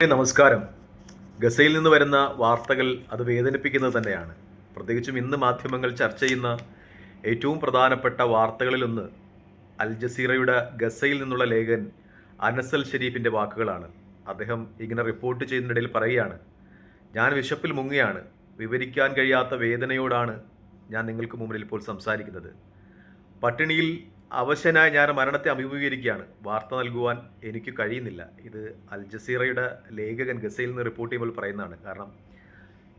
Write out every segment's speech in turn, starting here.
നമസ്കാരം. ഗസയിൽ നിന്ന് വരുന്ന വാർത്തകൾ അത് വേദനിപ്പിക്കുന്നത് തന്നെയാണ്. പ്രത്യേകിച്ചും ഇന്ന് മാധ്യമങ്ങൾ ചർച്ച ചെയ്യുന്ന ഏറ്റവും പ്രധാനപ്പെട്ട വാർത്തകളിലൊന്ന് അൽ ജസീറയുടെ ഗസയിൽ നിന്നുള്ള ലേഖൻ അനസൽ ഷെരീഫിന്റെ വാക്കുകളാണ്. അദ്ദേഹം ഇങ്ങനെ റിപ്പോർട്ട് ചെയ്യുന്നതിനിടയിൽ പറയുകയാണ് ഞാൻ വിശപ്പിൽ മുങ്ങിയാണ് വിവരിക്കാൻ കഴിയാത്ത വേദനയോടാണ് ഞാൻ നിങ്ങൾക്ക് മുമ്പിൽ ഇപ്പോൾ സംസാരിക്കുന്നത്. പട്ടിണിയിൽ അവശനായ ഞാൻ മരണത്തെ അഭിമുഖീകരിക്കുകയാണ്. വാർത്ത നൽകുവാൻ എനിക്ക് കഴിയുന്നില്ല. ഇത് അൽ ജസീറയുടെ ലേഖകൻ ഗസയിൽ നിന്ന് റിപ്പോർട്ട് ചെയ്യുമ്പോൾ പറയുന്നതാണ്. കാരണം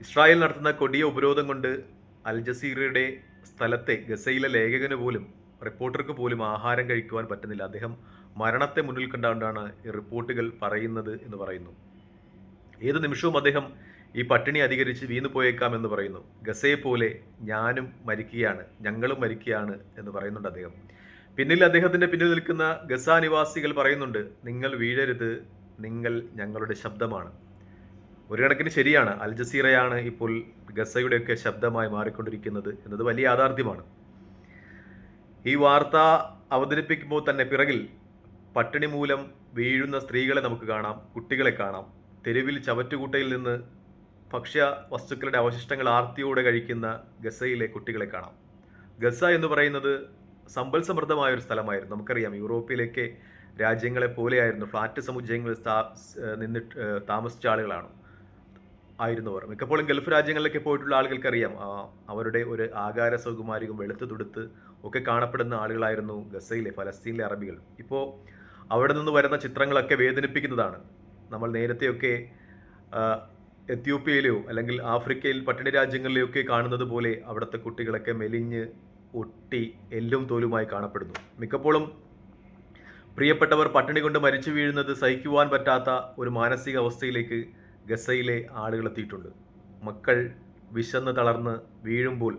ഇസ്രായേൽ നടത്തുന്ന കൊടിയ ഉപരോധം കൊണ്ട് അൽ ജസീറയുടെ സ്ഥലത്തെ ഗസയിലെ ലേഖകന് പോലും റിപ്പോർട്ടർക്ക് പോലും ആഹാരം കഴിക്കുവാൻ പറ്റുന്നില്ല. അദ്ദേഹം മരണത്തെ മുന്നിൽ കണ്ടുകൊണ്ടാണ് ഈ റിപ്പോർട്ടുകൾ പറയുന്നത് എന്ന് പറയുന്നു. ഏത് നിമിഷവും അദ്ദേഹം ഈ പട്ടിണി അധികരിച്ച് വീണു പോയേക്കാം എന്ന് പറയുന്നു. ഗസയെ പോലെ ഞാനും മരിക്കുകയാണ് ഞങ്ങളും മരിക്കുകയാണ് എന്ന് പറയുന്നുണ്ട് അദ്ദേഹം. പിന്നിൽ അദ്ദേഹത്തിന്റെ പിന്നിൽ നിൽക്കുന്ന ഗസ നിവാസികൾ പറയുന്നുണ്ട് നിങ്ങൾ വീഴരുത് നിങ്ങൾ ഞങ്ങളുടെ ശബ്ദമാണ്. ഒരു കണക്കിന് ശരിയാണ് അൽ ജസീറയാണ് ഇപ്പോൾ ഗസയുടെയൊക്കെ ശബ്ദമായി മാറിക്കൊണ്ടിരിക്കുന്നത് എന്നത് വലിയ യാഥാർത്ഥ്യമാണ്. ഈ വാർത്ത അവതരിപ്പിക്കുമ്പോൾ തന്നെ പിറകിൽ പട്ടിണി മൂലം വീഴുന്ന സ്ത്രീകളെ നമുക്ക് കാണാം കുട്ടികളെ കാണാം. തെരുവിൽ ചവറ്റുകൂട്ടയിൽ നിന്ന് ഭക്ഷ്യ വസ്തുക്കളുടെ അവശിഷ്ടങ്ങൾ ആർത്തിയോടെ കഴിക്കുന്ന ഗസയിലെ കുട്ടികളെ കാണാം. ഗസ എന്ന് പറയുന്നത് സമ്പൽ സമൃദ്ധമായ ഒരു സ്ഥലമായിരുന്നു. നമുക്കറിയാം യൂറോപ്പിലേക്ക് രാജ്യങ്ങളെ പോലെയായിരുന്നു ഫ്ലാറ്റ് സമുച്ചയങ്ങളിൽ നിന്നിട്ട് താമസിച്ച ആളുകളാണ് ആയിരുന്നവർ മിക്കപ്പോഴും ഗൾഫ് രാജ്യങ്ങളിലൊക്കെ പോയിട്ടുള്ള ആളുകൾക്കറിയാം അവരുടെ ഒരു ആകാര സൗകുമാരികം വെളുത്ത് തുടുത്ത് ഒക്കെ കാണപ്പെടുന്ന ആളുകളായിരുന്നു ഗസയിലെ ഫലസ്തീനിലെ അറബികൾ. ഇപ്പോൾ അവിടെ നിന്ന് വരുന്ന ചിത്രങ്ങളൊക്കെ വേദനിപ്പിക്കുന്നതാണ്. നമ്മൾ നേരത്തെയൊക്കെ എത്യോപ്യയിലെയോ അല്ലെങ്കിൽ ആഫ്രിക്കയിൽ പട്ടിണി രാജ്യങ്ങളിലെയൊക്കെ കാണുന്നത് പോലെ അവിടുത്തെ കുട്ടികളൊക്കെ മെലിഞ്ഞ് ഒട്ടി എല്ലും തോലുമായി കാണപ്പെടുന്നു. മിക്കപ്പോഴും പ്രിയപ്പെട്ടവർ പട്ടിണി കൊണ്ട് മരിച്ചു വീഴുന്നത് സഹിക്കുവാൻ പറ്റാത്ത ഒരു മാനസിക അവസ്ഥയിലേക്ക് ഗസയിലെ ആളുകൾ എത്തിയിട്ടുണ്ട്. മക്കൾ വിശന്ന് തളർന്ന് വീഴുമ്പോൾ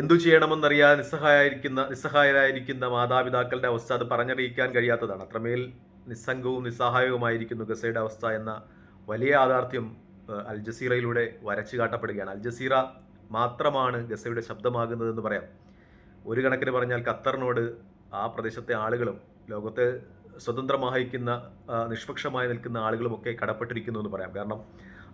എന്തു ചെയ്യണമെന്നറിയാതെ നിസ്സഹായിരിക്കുന്ന നിസ്സഹായരായിരിക്കുന്ന മാതാപിതാക്കളുടെ അവസ്ഥ അത് പറഞ്ഞറിയിക്കാൻ കഴിയാത്തതാണ്. അത്രമേൽ നിസ്സംഗവും നിസ്സഹായവുമായിരിക്കുന്നു ഗസയുടെ അവസ്ഥ എന്ന വലിയ യാഥാർത്ഥ്യം അൽജസീറയിലൂടെ അൽ ജസീറയിലൂടെ വരച്ചു കാട്ടപ്പെടുകയാണ്. അൽ ജസീറ മാത്രമാണ് ഗസയുടെ ശബ്ദമാകുന്നതെന്ന് പറയാം. ഒരു കണക്കിന് പറഞ്ഞാൽ ഖത്തറിനോട് ആ പ്രദേശത്തെ ആളുകളും ലോകത്തെ സ്വതന്ത്രമായിരിക്കുന്ന നിഷ്പക്ഷമായി നിൽക്കുന്ന ആളുകളുമൊക്കെ കടപ്പെട്ടിരിക്കുന്നു എന്ന് പറയാം. കാരണം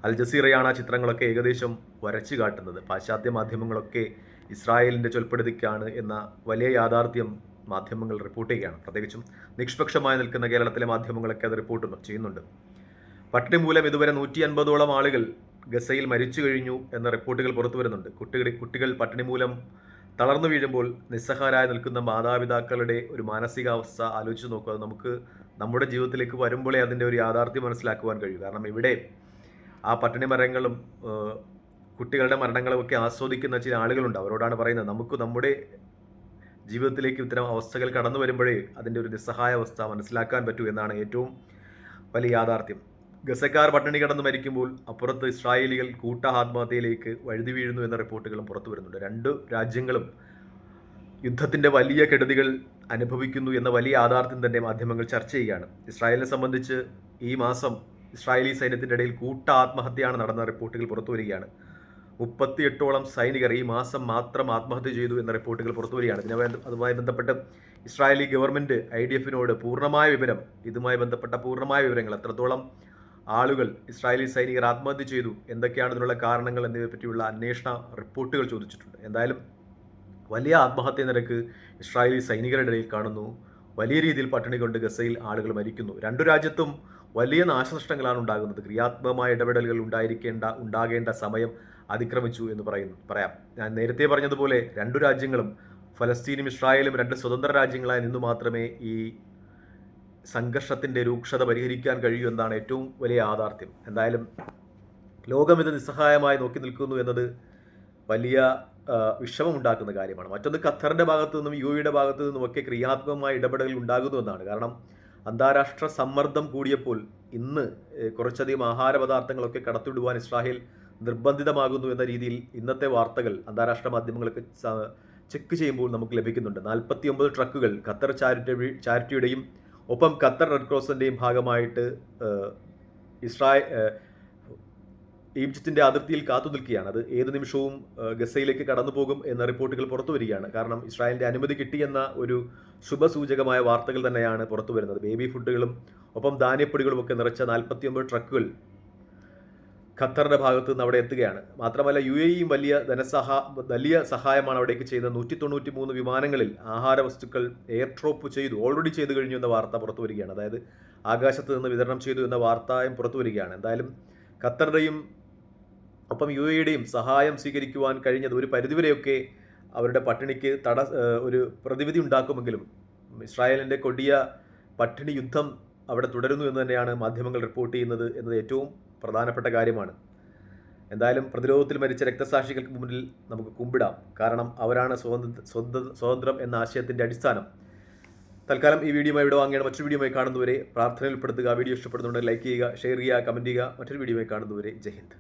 അൽ ജസീറയാണ് ആ ചിത്രങ്ങളൊക്കെ ഏകദേശം വരച്ചു കാട്ടുന്നത്. പാശ്ചാത്യ മാധ്യമങ്ങളൊക്കെ ഇസ്രായേലിന്റെ ചൊൽപ്പെടുത്തിക്കാണ് എന്ന വലിയ യാഥാർത്ഥ്യം മാധ്യമങ്ങൾ റിപ്പോർട്ട് ചെയ്യുകയാണ്. പ്രത്യേകിച്ചും നിഷ്പക്ഷമായി നിൽക്കുന്ന കേരളത്തിലെ മാധ്യമങ്ങളൊക്കെ അത് റിപ്പോർട്ട് ചെയ്യുന്നുണ്ട്. പട്ടിണി മൂലം ഇതുവരെ നൂറ്റി അൻപതോളം ആളുകൾ ഗസയിൽ മരിച്ചു കഴിഞ്ഞു എന്ന റിപ്പോർട്ടുകൾ പുറത്തു വരുന്നുണ്ട്. കുട്ടികൾ കുട്ടികൾ പട്ടിണി മൂലം തളർന്നു വീഴുമ്പോൾ നിസ്സഹാരായി നിൽക്കുന്ന മാതാപിതാക്കളുടെ ഒരു മാനസികാവസ്ഥ ആലോചിച്ച് നോക്കുക നമുക്ക് നമ്മുടെ ജീവിതത്തിലേക്ക് വരുമ്പോഴേ അതിന്റെ ഒരു യാഥാർത്ഥ്യം മനസ്സിലാക്കുവാൻ കഴിയും. കാരണം ഇവിടെ ആ പട്ടിണി മരങ്ങളും കുട്ടികളുടെ മരണങ്ങളും ഒക്കെ ആസ്വദിക്കുന്ന ചില ആളുകളുണ്ട്. അവരോടാണ് പറയുന്നത് നമുക്ക് നമ്മുടെ ജീവിതത്തിലേക്ക് ഇത്തരം അവസ്ഥകൾ കടന്നു വരുമ്പോഴേ അതിന്റെ ഒരു നിസ്സഹായ അവസ്ഥ മനസ്സിലാക്കാൻ പറ്റൂ എന്നാണ് ഏറ്റവും വലിയ യാഥാർത്ഥ്യം. ഗസക്കാർ പട്ടിണി കടന്ന് മരിക്കുമ്പോൾ അപ്പുറത്ത് ഇസ്രായേലികൾ കൂട്ട ആത്മഹത്യയിലേക്ക് വഴുതി വീഴുന്നു എന്ന റിപ്പോർട്ടുകളും പുറത്തു വരുന്നുണ്ട്. രണ്ട് രാജ്യങ്ങളും യുദ്ധത്തിന്റെ വലിയ കെടുതികൾ അനുഭവിക്കുന്നു എന്ന വലിയ യാഥാർത്ഥ്യം തന്നെ മാധ്യമങ്ങൾ ചർച്ച ചെയ്യുകയാണ്. ഇസ്രായേലിനെ സംബന്ധിച്ച് ഈ മാസം ഇസ്രായേലി സൈന്യത്തിന്റെ ഇടയിൽ കൂട്ട ആത്മഹത്യയാണ് നടന്ന റിപ്പോർട്ടുകൾ പുറത്തു വരികയാണ്. മുപ്പത്തിയെട്ടോളം സൈനികർ ഈ മാസം മാത്രം ആത്മഹത്യ ചെയ്തു എന്ന റിപ്പോർട്ടുകൾ പുറത്തു വരികയാണ്. ഇതിനുമായി അതുമായി ബന്ധപ്പെട്ട് ഇസ്രായേലി ഗവൺമെന്റ് ഐ ഡി എഫിനോട് പൂർണമായ വിവരം ഇതുമായി ബന്ധപ്പെട്ട പൂർണമായ വിവരങ്ങൾ എത്രത്തോളം ആളുകൾ ഇസ്രായേലി സൈനികർ ആത്മഹത്യ ചെയ്തു എന്തൊക്കെയാണ് ഇതിനുള്ള കാരണങ്ങൾ എന്നിവയെ പറ്റിയുള്ള അന്വേഷണ റിപ്പോർട്ടുകൾ ചോദിച്ചിട്ടുണ്ട്. എന്തായാലും വലിയ ആത്മഹത്യ നിരക്ക് ഇസ്രായേലി സൈനികരുടെ ഇടയിൽ കാണുന്നു. വലിയ രീതിയിൽ പട്ടിണി കൊണ്ട് ഗസയിൽ ആളുകൾ മരിക്കുന്നു. രണ്ടു രാജ്യത്തും വലിയ നാശനഷ്ടങ്ങളാണ് ഉണ്ടാകുന്നത്. ക്രിയാത്മകമായ ഇടപെടലുകൾ ഉണ്ടായിരിക്കേണ്ട ഉണ്ടാകേണ്ട സമയം അതിക്രമിച്ചു എന്ന് പറയുന്നു. പറയാം. ഞാൻ നേരത്തെ പറഞ്ഞതുപോലെ രണ്ടു രാജ്യങ്ങളും ഫലസ്തീനും ഇസ്രായേലും രണ്ട് സ്വതന്ത്ര രാജ്യങ്ങളായി നിന്നു മാത്രമേ ഈ സംഘർഷത്തിന്റെ രൂക്ഷത പരിഹരിക്കാൻ കഴിയൂ എന്നാണ് ഏറ്റവും വലിയ യാഥാർത്ഥ്യം. എന്തായാലും ലോകം ഇത് നിസ്സഹായമായി നോക്കി നിൽക്കുന്നു എന്നത് വലിയ വിഷമമുണ്ടാക്കുന്ന കാര്യമാണ്. മറ്റൊന്ന് ഖത്തറിന്റെ ഭാഗത്തു നിന്നും യു എയുടെ ഭാഗത്തു നിന്നും ഒക്കെ ക്രിയാത്മകമായ ഇടപെടൽ ഉണ്ടാകുന്നു എന്നാണ്. കാരണം അന്താരാഷ്ട്ര സമ്മർദ്ദം കൂടിയപ്പോൾ ഇന്ന് കുറച്ചധികം ആഹാര പദാർത്ഥങ്ങളൊക്കെ കടത്തിവിടുവാൻ ഇസ്രായേൽ നിർബന്ധിതമാകുന്നു എന്ന രീതിയിൽ ഇന്നത്തെ വാർത്തകൾ അന്താരാഷ്ട്ര മാധ്യമങ്ങളൊക്കെ ചെക്ക് ചെയ്യുമ്പോൾ നമുക്ക് ലഭിക്കുന്നുണ്ട്. നാൽപ്പത്തി ഒമ്പത് ട്രക്കുകൾ ഖത്തർ ചാരിറ്റബിൾ ചാരിറ്റിയുടെയും ഒപ്പം ഖത്തർ റെഡ് ക്രോസിന്റെയും ഭാഗമായിട്ട് ഇസ്രായേൽ ഈജിപ്തിന്റെ അതിർത്തിയിൽ കാത്തു നിൽക്കുകയാണ്. അത് ഏത് നിമിഷവും ഗസയിലേക്ക് കടന്നു പോകും എന്ന റിപ്പോർട്ടുകൾ പുറത്തു വരികയാണ്. കാരണം ഇസ്രായേലിന്റെ അനുമതി കിട്ടിയെന്ന ഒരു ശുഭസൂചകമായ വാർത്തകൾ തന്നെയാണ് പുറത്തു വരുന്നത്. ബേബി ഫുഡുകളും ഒപ്പം ധാന്യപ്പൊടികളും ഒക്കെ നിറച്ച നാൽപ്പത്തി ഒമ്പത് ട്രക്കുകൾ ഖത്തറിന്റെ ഭാഗത്ത് നിന്ന് അവിടെ എത്തുകയാണ്. മാത്രമല്ല യു എ ഇയും വലിയ ധനസഹ വലിയ സഹായമാണ് അവിടേക്ക് ചെയ്തത് നൂറ്റി തൊണ്ണൂറ്റി മൂന്ന് വിമാനങ്ങളിൽ ആഹാര വസ്തുക്കൾ എയർ ഡ്രോപ്പ് ചെയ്തു ഓൾറെഡി ചെയ്തു കഴിഞ്ഞു എന്ന വാർത്ത പുറത്തു വരികയാണ്. അതായത് ആകാശത്ത് നിന്ന് വിതരണം ചെയ്തു എന്ന വാർത്തയും പുറത്തു വരികയാണ്. എന്തായാലും ഖത്തറുടെയും ഒപ്പം യു എയുടെയും സഹായം സ്വീകരിക്കുവാൻ കഴിഞ്ഞത് ഒരു പരിധിവരെയൊക്കെ അവരുടെ പട്ടിണിക്ക് തട ഒരു പ്രതിവിധി ഉണ്ടാക്കുമെങ്കിലും ഇസ്രായേലിന്റെ കൊടിയ പട്ടിണി യുദ്ധം അവിടെ തുടരുന്നു എന്ന് തന്നെയാണ് മാധ്യമങ്ങൾ റിപ്പോർട്ട് ചെയ്യുന്നത് എന്നത് ഏറ്റവും പ്രധാനപ്പെട്ട കാര്യമാണ്. എന്തായാലും പ്രതിരോധത്തിൽ മരിച്ച രക്തസാക്ഷികൾക്ക് മുന്നിൽ നമുക്ക് കുമ്പിടാം. കാരണം അവരാണ് സ്വതന്ത്ര സ്വതന്ത്ര എന്ന ആശയത്തിന്റെ അടിസ്ഥാനം. തൽക്കാലം ഈ വീഡിയോ ഇവിടെ വാങ്ങിയാണ് മറ്റൊരു വീഡിയോയുമായി കാണുന്നവരെ പ്രാർത്ഥനയിൽ ഉൾപ്പെടുത്തുക. വീഡിയോ ഇഷ്ടപ്പെടുന്നുണ്ടെങ്കിൽ ലൈക്ക് ചെയ്യുക ഷെയർ ചെയ്യുക കമന്റ് ചെയ്യുക. മറ്റൊരു വീഡിയോയുമായി കാണുന്നവരെ ജയ് ഹിന്ദ്.